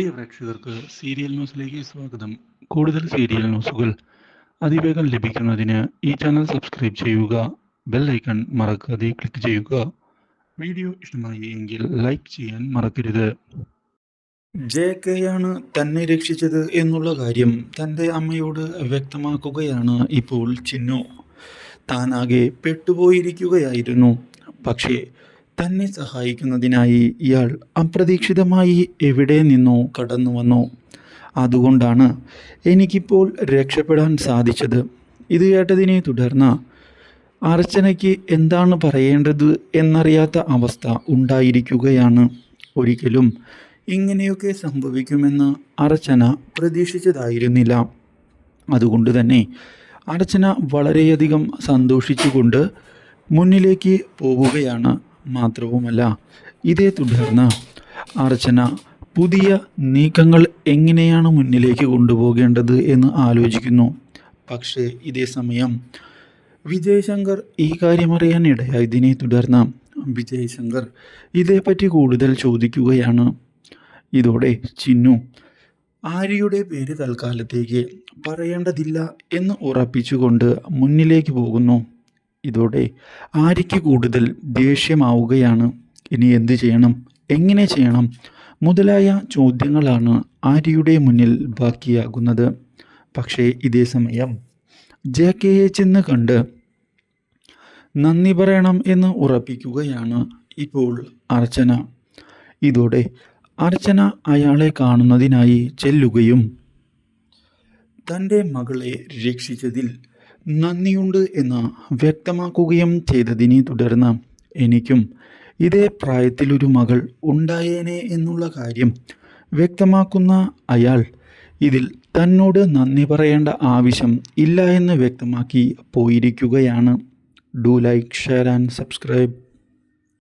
പ്രിയ പ്രേക്ഷകർക്ക് സീരിയൽ ന്യൂസിലേക്ക് സ്വാഗതം. കൂടുതൽ സീരിയൽ ന്യൂസുകൾ അതിവേഗം ലഭിക്കുന്നതിന് ഈ ചാനൽ സബ്സ്ക്രൈബ് ചെയ്യുക ബെൽ ഐക്കൺ മറക്കാതെ ക്ലിക്ക് ചെയ്യുക. വീഡിയോ ഇഷ്ടമായി എങ്കിൽ ലൈക്ക് ചെയ്യാൻ മറക്കരുത്. ജെ കെയാണ് തന്നെ രക്ഷിച്ചത് എന്നുള്ള കാര്യം തന്റെ അമ്മയോട് വ്യക്തമാക്കുകയാണ് ഇപ്പോൾ ചിന്നു. താനാകെ പെട്ടുപോയിരിക്കുകയായിരുന്നു. പക്ഷേ തന്നെ സഹായിക്കുന്നതിനായി ഇയാൾ അപ്രതീക്ഷിതമായി എവിടെ നിന്നോ കടന്നു വന്നു. അതുകൊണ്ടാണ് എനിക്കിപ്പോൾ രക്ഷപ്പെടാൻ സാധിച്ചത്. ഇത് കേട്ടതിനെ തുടർന്ന് അർച്ചനയ്ക്ക് എന്താണ് പറയേണ്ടത് എന്നറിയാത്ത അവസ്ഥ ഉണ്ടായിരിക്കുകയാണ്. ഒരിക്കലും ഇങ്ങനെയൊക്കെ സംഭവിക്കുമെന്ന് അർച്ചന പ്രതീക്ഷിച്ചതായിരുന്നില്ല. അതുകൊണ്ട് തന്നെ അർച്ചന വളരെയധികം സന്തോഷിച്ചുകൊണ്ട് മുന്നിലേക്ക് പോവുകയാണ്. മാത്രവുമല്ല ഇതേ തുടർന്ന് അർച്ചന പുതിയ നീക്കങ്ങൾ എങ്ങനെയാണ് മുന്നിലേക്ക് കൊണ്ടുപോകേണ്ടത് എന്ന് ആലോചിക്കുന്നു. പക്ഷേ ഇതേ സമയം വിജയശങ്കർ ഈ കാര്യമറിയാൻ ഇടയായതിനെ തുടർന്ന് വിജയശങ്കർ ഇതേപ്പറ്റി കൂടുതൽ ചോദിക്കുകയാണ്. ഇതോടെ ചിന്നു ആര്യയുടെ പേര് തൽക്കാലത്തേക്ക് പറയേണ്ടതില്ല എന്ന് ഉറപ്പിച്ചുകൊണ്ട് മുന്നിലേക്ക് പോകുന്നു. ഇതോടെ ആര്യയ്ക്ക് കൂടുതൽ ദേഷ്യമാവുകയാണ്. ഇനി എന്ത് ചെയ്യണം? എങ്ങനെ ചെയ്യണം? മുതലായ ചോദ്യങ്ങളാണ് ആര്യയുടെ മുന്നിൽ ബാക്കിയാകുന്നത്. പക്ഷേ ഇതേ സമയം ജെ കെ എ ചെന്ന് കണ്ട് നന്ദി പറയണം എന്ന് ഉറപ്പിക്കുകയാണ് ഇപ്പോൾ അർച്ചന. ഇതോടെ അർച്ചന അയാളെ കാണുന്നതിനായി ചെല്ലുകയും തന്റെ മകളെ രക്ഷിച്ചതിൽ നന്ദിയുണ്ട് എന്ന് വ്യക്തമാക്കുകയും ചെയ്തതിനെ തുടർന്ന് എനിക്കും ഇതേ പ്രായത്തിലൊരു മകൾ ഉണ്ടായേനെ എന്നുള്ള കാര്യം വ്യക്തമാക്കുന്ന അയാൾ ഇതിൽ തന്നോട് നന്ദി പറയേണ്ട ആവശ്യം ഇല്ല എന്ന് വ്യക്തമാക്കി പോയിരിക്കുകയാണ്. Do like share and subscribe.